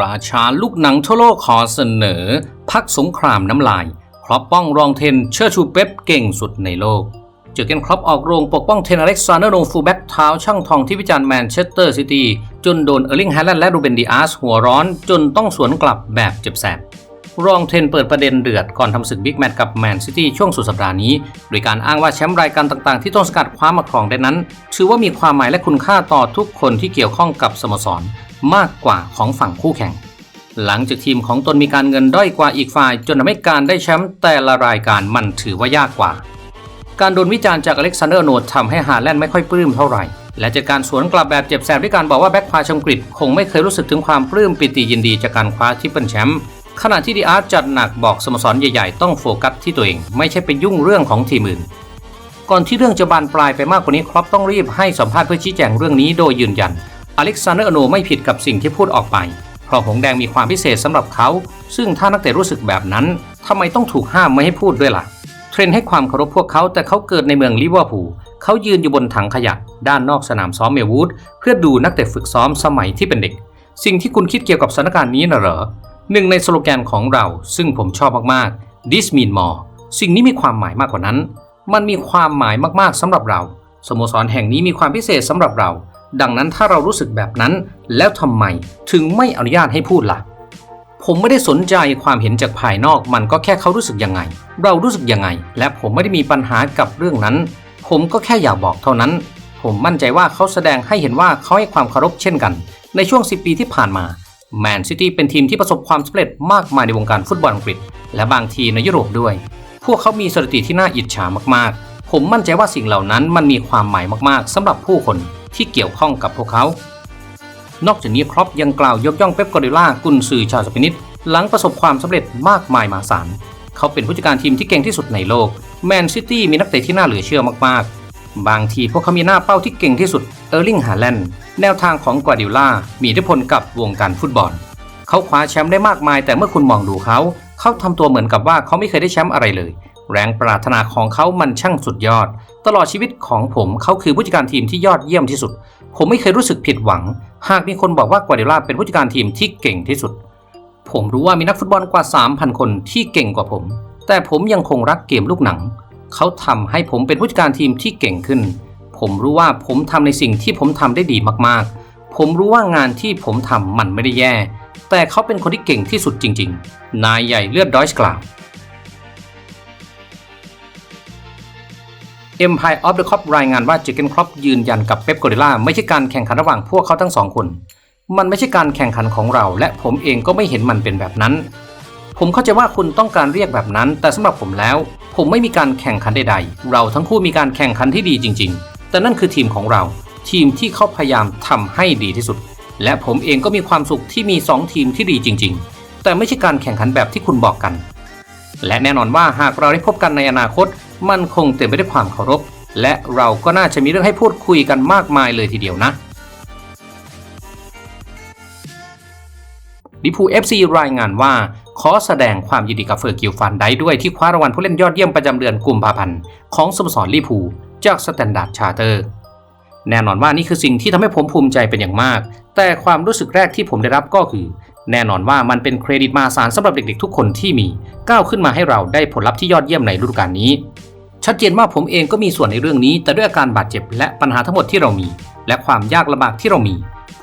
ราชาลูกหนังทั่วโลกขอเสนอ พักสงครามน้ำลายครอปป้องรองเทนเชื่อชูเป๊ปเก่งสุดในโลกเจอเกนครอปออกโรงปกป้องเทนอเล็กซานเดอร์โนฟูแบ็กเท้าช่างทองที่วิจารณ์แมนเชสเตอร์ซิตี้จนโดนเออร์ลิงแฮลแลนด์และรูเบนดีอาสหัวร้อนจนต้องสวนกลับแบบเจ็บแสบ รองเทนเปิดประเด็นเดือดก่อนทำศึกบิ๊กแมตช์กับแมนซิตี้ช่วงสุดสัปดาห์นี้ โดยการอ้างว่าแชมป์รายการต่างๆ ที่ต้นสกัดคว้ามาครองได้นั้น ถือว่ามีความหมายและคุณค่าต่อทุกคนที่เกี่ยวข้องกับสโมสร มากกว่าของฝั่งคู่แข่ง หลังจากทีมของตนมีการเงินด้อยกว่าอีกฝ่าย จนทำให้การได้แชมป์แต่ละรายการมันถือว่ายากกว่า การโดนวิจารณ์จากอเล็กซานเดอร์โนดทำให้ฮาแลนด์ไม่ค่อยปลื้มเท่าไหร่และจากการสวนกลับแบบเจ็บแสบด้วยการบอกว่าแบ็กพาชมกฤษคงไม่เคยรู้สึกถึงความปลื้มปิติยินดีจากการคว้าทริปเปิลแชมป์ ขณะที่ดีอาร์ตจัดหนักบอกสโมสรใหญ่ๆ ต้องโฟกัสที่ตัวเอง ไม่ใช่ไปยุ่งเรื่องของทีมอื่น ก่อนที่เรื่องจะบานปลายไปมากกว่านี้ครอปต้องรีบให้สัมภาษณ์เพื่อชี้แจงเรื่องนี้โดยยืนยัน อเล็กซานเดอร์โนไม่ผิดกับสิ่งที่พูดออกไป เพราะหงแดงมีความพิเศษสำหรับเขา ซึ่งถ้านักเตะรู้สึกแบบนั้นทำไมต้องถูกห้ามไม่ให้พูดด้วยล่ะ เทรนให้ความเคารพพวกเขาแต่เขาเกิดในเมืองลิเวอร์พูลเขายืนอยู่บนถังขยะ ด้านนอกสนามซ้อมเมลวูดเพื่อดูนักเตะฝึกซ้อมสมัยที่เป็นเด็ก สิ่งที่คุณคิดเกี่ยวกับสถานการณ์นี้น่ะเหรอ หนึ่งในสโลแกนของเราซึ่งผมชอบมากๆ this mean more สิ่งนี้มีความหมายมากกว่านั้น มันมีความหมายมากๆสำหรับเรา สโมสรแห่งนี้มีความพิเศษสำหรับเรา ดังนั้นถ้าเรารู้สึกแบบนั้นแล้วทำไมถึงไม่อนุญาตให้พูดล่ะ ผมไม่ได้สนใจความเห็นจากภายนอกมันก็แค่เขารู้สึกยังไง เรารู้สึกยังไง และผมไม่ได้มีปัญหากับเรื่องนั้น ผมก็แค่อยากบอกเท่านั้น ผมมั่นใจว่าเขาแสดงให้เห็นว่าเขาให้ความเคารพเช่นกัน ในช่วง 10 ปีที่ผ่านมา แมนซิตี้เป็นทีมที่ประสบความสำเร็จมากมายในวงการฟุตบอลอังกฤษ และบางทีในยุโรปด้วย พวกเขามีสถิติที่น่าอิจฉามากๆ ผมมั่นใจว่าสิ่งเหล่านั้นมันมีความหมายมากๆสำหรับผู้คนที่เกี่ยวข้องกับพวกเขา นอกจากนี้ครอปยังกล่าวยกย่องเป๊ปกวาร์ดิโอลากุนซือชาวสเปนิสหลังประสบความสำเร็จมากมายมหาศาลเขาเป็นผู้จัดการทีมที่เก่งที่สุดในโลกแมนซิตี้มีนักเตะที่น่าเหลือเชื่อมากๆ บางทีพวกเขามีหน้าเป้าที่เก่งที่สุด เออร์ลิงฮาแลนด์แนวทางของกวาดิโอลามีอิทธิพลกับวงการฟุตบอล เขาคว้าแชมป์ได้มากมาย แต่เมื่อคุณมองดูเขา เขาทำตัวเหมือนกับว่าเขาไม่เคยได้แชมป์อะไรเลย แรงปรารถนาของเขามันช่างสุดยอด ตลอดชีวิตของผมเขาคือผู้จัดการทีมที่ยอดเยี่ยมที่สุด ผมไม่เคยรู้สึกผิดหวัง หากมีคนบอกว่ากวาดิโอลาเป็นผู้จัดการทีมที่เก่งที่สุด ผมรู้ว่ามีนักฟุตบอลกว่า 3,000 คนที่เก่งกว่าผม แต่ผมยังคงรักเกมลูกหนัง เขาทำให้ผมเป็นผู้จัดการทีมที่เก่งขึ้น ผมรู้ว่าผมทำในสิ่งที่ผมทำได้ดีมากๆ ผมรู้ว่างานที่ผมทำมันไม่ได้แย่ แต่เขาเป็นคนที่เก่งที่สุดจริง ๆ นายใหญ่เลือดดอยส์กล่าว Empire of the Cop รายงานว่าเจเกนครอปยืนยันกับเป๊ปโกเดล่าไม่ใช่การแข่งขันระหว่างพวกเขาทั้งสองคน มันไม่ใช่การแข่งขันของเรา และผมเองก็ไม่เห็นมันเป็นแบบนั้น ผมเข้าใจว่าคุณต้องการเรียกแบบนั้น แต่สำหรับผมแล้ว ผมไม่มีการแข่งขันใดๆ เราทั้งคู่มีการแข่งขันที่ดีจริง แต่นั่นคือทีมของเรา ทีมที่เขาพยายามทำให้ดีที่สุด และผมเองก็มีความสุขที่มี 2 ทีมที่ดีจริง ๆ แต่ไม่ใช่การแข่งขันแบบที่คุณบอกกัน และแน่นอนว่าหากเราได้พบกันในอนาคต มันคงเต็มไปด้วยความเคารพ และเราก็น่าจะมีเรื่องให้พูดคุยกันมากมายเลยทีเดียวนะลิพูเอฟซีรายงานว่า ขอแสดงความยินดีกับเฟอร์กิลฟันได้ด้วยที่คว้ารางวัลผู้เล่นยอดเยี่ยมประจำเดือนกุมภาพันธ์ของสโมสรลิพูจากสแตนดาร์ดชาร์เตอร์แน่นอนว่านี่คือสิ่งที่ทำให้ผมภูมิใจเป็นอย่างมาก แต่ความรู้สึกแรกที่ผมได้รับก็คือ แน่นอนว่ามันเป็นเครดิตมาศาลสำหรับเด็กๆทุกคนที่มี ก้าวขึ้นมาให้เราได้ผลลัพธ์ที่ยอดเยี่ยมในฤดูกาลนี้ ชัดเจนว่าผมเองก็มีส่วนในเรื่องนี้ แต่ด้วยอาการบาดเจ็บและปัญหาทั้งหมดที่เรามี และความยากลำบากที่เรามี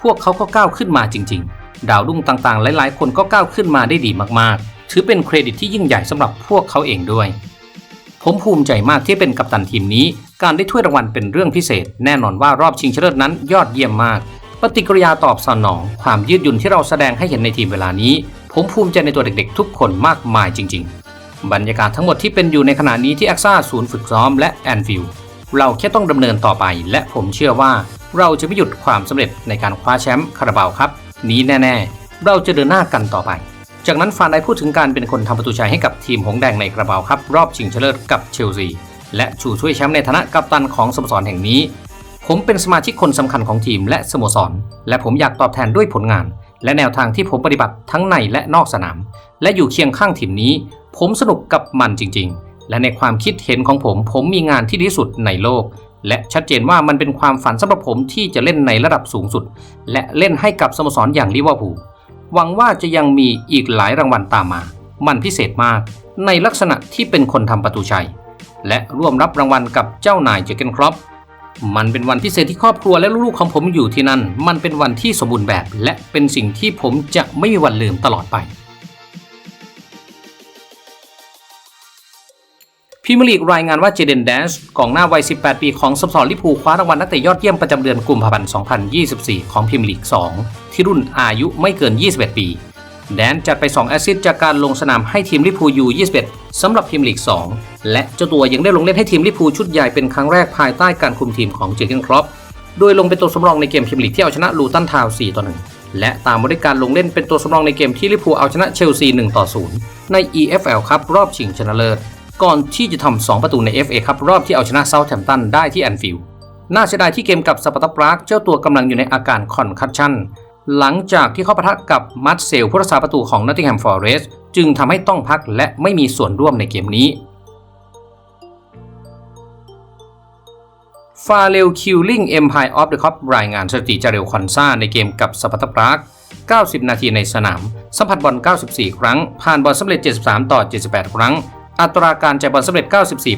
พวกเขาก็ก้าวขึ้นมาจริง ๆ ดาวรุ่งต่างๆ หลายๆ คนก็ก้าวขึ้นมาได้ดีมากๆ ถือเป็นเครดิตที่ยิ่งใหญ่สำหรับพวกเขาเองด้วย ผมภูมิใจมากที่เป็นกัปตันทีมนี้ การได้ถ้วยรางวัลเป็นเรื่องพิเศษ แน่นอนว่ารอบชิงชนะเลิศนั้นยอดเยี่ยมมาก ปฏิกิริยาตอบสนอง ความยืดหยุ่นที่เราแสดงให้เห็นในทีมเวลานี้ ผมภูมิใจในตัวเด็กๆ ทุกคนมากมายจริง ๆ บรรยากาศทั้งหมดที่เป็นอยู่ในขณะนี้ที่แอคซ่าศูนย์ฝึกซ้อมและแอนฟิลเราแค่ต้องดำเนินต่อไป และผมเชื่อว่าเราจะไม่หยุดความสำเร็จในการคว้าแชมป์คาราบาวครับ นี้แน่ ๆ เราจะเดินหน้ากันต่อไป จากนั้นฟานได้พูดถึงการเป็นคนทำประตูชัยให้กับทีมหงแดงในกระเป๋าครับรอบชิงชนะเลิศกับเชลซีและชูช่วยแชมป์ในฐานะกัปตันของสโมสรแห่งนี้ ผมเป็นสมาชิกคนสำคัญของทีมและสโมสร และผมอยากตอบแทนด้วยผลงาน และแนวทางที่ผมปฏิบัติทั้งในและนอกสนาม และอยู่เคียงข้างทีมนี้ ผมสนุกกับมันจริง ๆ และในความคิดเห็นของผม ผมมีงานที่ดีสุดในโลก และชัดเจนว่ามันเป็นความฝันสำหรับผมที่จะเล่นในระดับสูงสุด และเล่นให้กับสโมสรอย่างลิเวอร์พูลหวังว่าจะยังมีอีกหลายรางวัลตามมา มันพิเศษมากในลักษณะที่เป็นคนทำประตูชัย และร่วมรับรางวัลกับเจ้านายเจเกนครอปมันเป็นวันพิเศษที่ครอบครัวและลูกๆของผมอยู่ที่นั่น มันเป็นวันที่สมบูรณ์แบบ และเป็นสิ่งที่ผมจะไม่มีวันลืมตลอดไป พรีเมียร์ลีกรายงานว่าเจเดนแดนส์กองหน้าวัย 18 ปีของสโมสรลิพูคว้ารางวัลนักเตะยอดเยี่ยมประจำเดือนกุมภาพันธ์ 2024 ของพรีเมียร์ลีก 2 ที่รุ่นอายุไม่เกิน 21 ปี แดนจัดไป 2 แอสซิสต์จากการลงสนามให้ทีมลิพูยู 21 สำหรับพรีเมียร์ลีก 2 และเจ้าตัวยังได้ลงเล่นให้ทีมลิพูชุดใหญ่เป็นครั้งแรกภายใต้การคุมทีมของเจอร์เกนครอปโดยลงเป็นตัวสำรองในเกมพรีเมียร์ลีกที่เอาชนะลูตันทาวน์4ต่อ1และตามมาด้วยการลงเล่นเป็นตัวสำรองในเกมที่ลิพูเอาชนะเชลซี1ต่อ0ใน EFL ครับรอบชิงชนะเลิศ ก่อนที่จะทำ2ประตูใน FA ครับรอบที่เอาชนะเซาท์แฮมป์ตันได้ที่แอนฟิลด์น่าเสียดายที่เกมกับสปาร์ตาปรากเจ้าตัวกำลังอยู่ในอาการคอนคัชชันหลังจากที่เข้าปะทะกับมัตเซลผู้รักษาประตูของนอตติงแฮมฟอร์เรสจึงทำให้ต้องพักและไม่มีส่วนร่วมในเกมนี้ฟาเรลคิวลิงเอ็มพายออฟเดอะคัพรายงานสถิติจาเรลคอนซาในเกมกับสปาร์ตาปราก90 นาทีในสนาม สัมผัสบอล 94 ครั้ง ผ่านบอลสำเร็จ 73 ต่อ 78 ครั้ง อัตราการจ่ายบอลสำเร็จ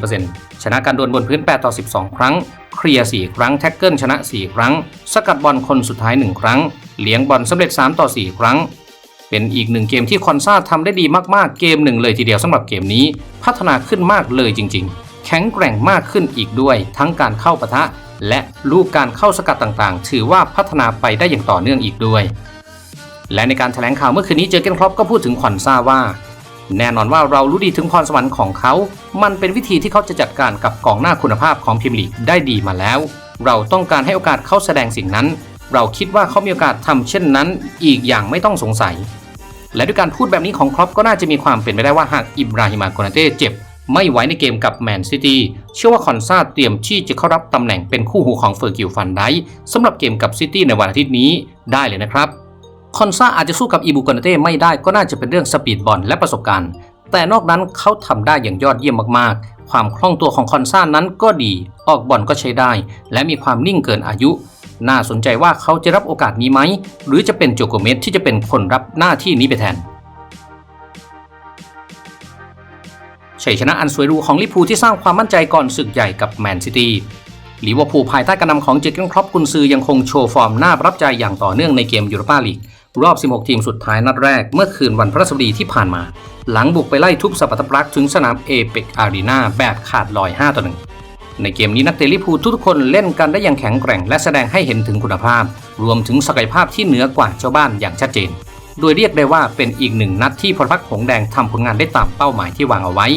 94%ชนะการดวลบนพื้น 8 ต่อ 12 ครั้ง เคลียร์ 4 ครั้ง แท็กเกิลชนะ 4 ครั้ง สกัดบอลคนสุดท้าย 1 ครั้ง เลี้ยงบอลสำเร็จ 3 ต่อ 4 ครั้ง เป็นอีกหนึ่งเกมที่คอนซาทำได้ดีมากๆ เกมหนึ่งเลยทีเดียวสำหรับเกมนี้ พัฒนาขึ้นมากเลยจริง ๆ แข็งแกร่งมากขึ้นอีกด้วย ทั้งการเข้าปะทะ และลูกการเข้าสกัดต่างๆ ถือว่าพัฒนาไปได้อย่างต่อเนื่องอีกด้วย และในการแถลงข่าวเมื่อคืนนี้เจอเกนครอปก็พูดถึงคอนซาว่า แน่นอนว่าเรารู้ดีถึงพรสวรรค์ของเขา มันเป็นวิธีที่เขาจะจัดการกับกองหน้าคุณภาพของพรีเมียร์ลีกได้ดีมาแล้ว เราต้องการให้โอกาสเขาแสดงสิ่งนั้น เราคิดว่าเขามีโอกาสทำเช่นนั้น อีกอย่างไม่ต้องสงสัย และด้วยการพูดแบบนี้ของครอปก็น่าจะมีความเป็นไปได้ว่าหากอิบราฮิมาโกนาเต้เจ็บ ไม่ไหวในเกมกับแมนซิตี้เชื่อว่าคอนซาเตรียมที่จะเข้ารับตำแหน่งเป็นคู่หูของเฟอร์กิลฟันไดสำหรับเกมกับซิตี้ในวันอาทิตย์นี้ได้เลยนะครับ คอนซาอาจจะสู้กับอีบูกานเต้ไม่ได้ก็น่าจะเป็นเรื่องสปีดบอลและประสบการณ์ แต่นอกนั้นเขาทำได้อย่างยอดเยี่ยมมากๆ ความคล่องตัวของคอนซานั้นก็ดี ออกบอลก็ใช้ได้ และมีความนิ่งเกินอายุ น่าสนใจว่าเขาจะรับโอกาสนี้ไหม หรือจะเป็นโจโกเมสที่จะเป็นคนรับหน้าที่นี้ไปแทนชัยชนะอันสวยหรูของลิพูที่สร้างความมั่นใจก่อนศึกใหญ่กับแมนซิตี้ลิเวอร์พูลภายใต้การนำของเจอร์เกนครอปกุนซือยังคงโชว์ฟอร์มน่าประทับใจอย่างต่อเนื่องในเกมยูโรปาลีก รอบ 16 ทีมสุดท้ายนัดแรกเมื่อคืนวันพฤหัสบดีที่ผ่านมา หลังบุกไปไล่ทุบสปาร์ตาปรักถึงสนามเอเปกอารีนาแบบขาดลอย 5 ต่อ 1 ในเกมนี้นักเตะลิพูทุกคนเล่นกันได้อย่างแข็งแกร่ง และแสดงให้เห็นถึงคุณภาพ รวมถึงศักยภาพที่เหนือกว่าเจ้าบ้านอย่างชัดเจน โดยเรียกได้ว่าเป็นอีกหนึ่งนัดที่พลพรรคหงแดงทำผลงานได้ตามเป้าหมายที่วางเอาไว้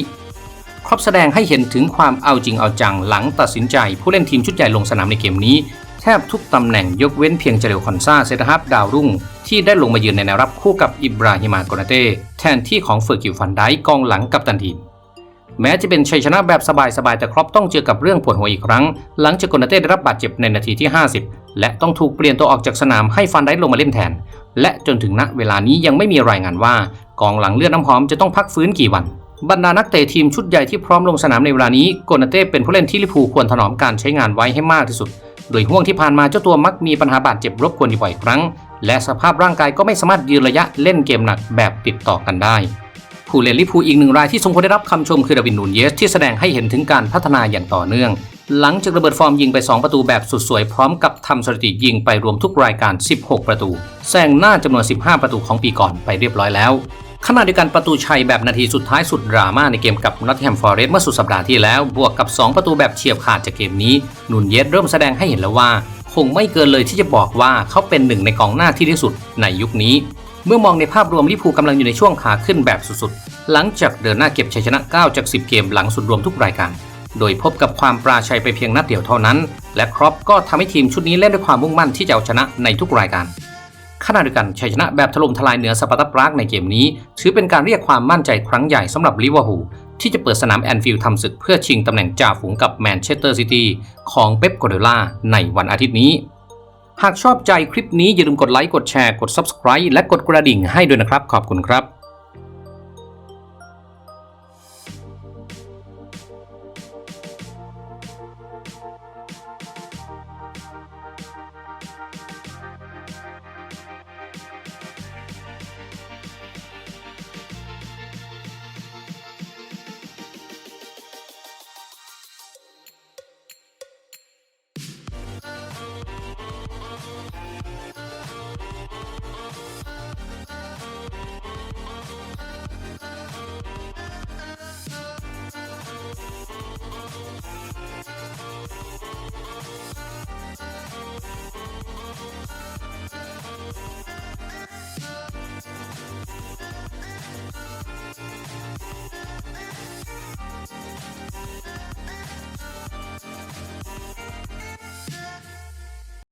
ครอปแสดงให้เห็นถึงความเอาจริงเอาจังหลังตัดสินใจผู้เล่นทีมชุดใหญ่ลงสนามในเกมนี้ ทบทุกตำแหน่งยกเว้นเพียงเจเรลคอนซาเซตฮับดาวรุ่ง ที่ได้ลงมายืนในแนวรับคู่กับอิบราฮิมาโกนาเต้แทนที่ของเฟอร์กิลฟันไดกองหลังกับตันทีมแม้จะเป็นชัยชนะแบบสบายๆ แต่ครอปต้องเจอกับเรื่องปวดหัวอีกครั้ง หลังจากโกนาเต้ได้รับบาดเจ็บในนาทีที่ 50 และต้องถูกเปลี่ยนตัวออกจากสนามให้ฟันไดลงมาเล่นแทน และจนถึงณเวลานี้ยังไม่มีรายงานว่า กองหลังเลือดน้ำหอมจะต้องพักฟื้นกี่วันบรรดานักเตะทีมชุดใหญ่ที่พร้อมลงสนามในเวลานี้โกนาเต้เป็นผู้เล่นที่ลิพูควรถนอมการใช้งานไว้ให้มากที่สุด โดยห่วงที่ผ่านมาเจ้าตัวมักมีปัญหาบาดเจ็บรบกวนอยู่บ่อยครั้ง และสภาพร่างกายก็ไม่สามารถยืนระยะเล่นเกมหนักแบบติดต่อกันได้ ผู้เล่นลิพูอีกหนึ่งรายที่สมควรได้รับคำชมคือดาวินนูนเยส ที่แสดงให้เห็นถึงการพัฒนาอย่างต่อเนื่อง หลังจากระเบิดฟอร์มยิงไป 2 ประตูแบบสุดสวยพร้อมกับทำสถิติยิงไปรวมทุกรายการ 16 ประตูแซงหน้าจำนวน 15 ประตูของปีก่อนไปเรียบร้อยแล้ว ขณะเดียวกันประตูชัยแบบนาทีสุดท้ายสุดดราม่าในเกมกับนอตแฮมฟอร์เรสต์เมื่อสุดสัปดาห์ที่แล้ว บวกกับ 2 ประตูแบบเฉียบขาดจากเกมนี้นุนเยสเริ่มแสดงให้เห็นแล้วว่า คงไม่เกินเลยที่จะบอกว่าเขาเป็นหนึ่งในกองหน้าที่ดีที่สุดในยุคนี้ เมื่อมองในภาพรวมลิพูกำลังอยู่ในช่วงขาขึ้นแบบสุดๆ หลังจากเดินหน้าเก็บชัยชนะ 9 จาก 10 เกมหลังสุดรวมทุกรายการ โดยพบกับความปราชัยไปเพียงนัดเดียวเท่านั้น และครอปก็ทำให้ทีมชุดนี้เล่นด้วยความมุ่งมั่นที่จะเอาชนะในทุกรายการ ขณะเดียวกันชัยชนะแบบถล่มทลายเหนือสปาร์ตาปรากในเกมนี้ ถือเป็นการเรียกความมั่นใจครั้งใหญ่สำหรับลิเวอร์พูลที่จะเปิดสนามแอนฟิลด์ทำศึกเพื่อชิงตำแหน่งจ่าฝูงกับแมนเชสเตอร์ซิตี้ของเป๊ปโกวาร์ดิโอลาในวันอาทิตย์นี้ หากชอบใจคลิปนี้อย่าลืมกดไลค์กดแชร์กด Subscribe และกดกระดิ่งให้ด้วยนะครับขอบคุณครับ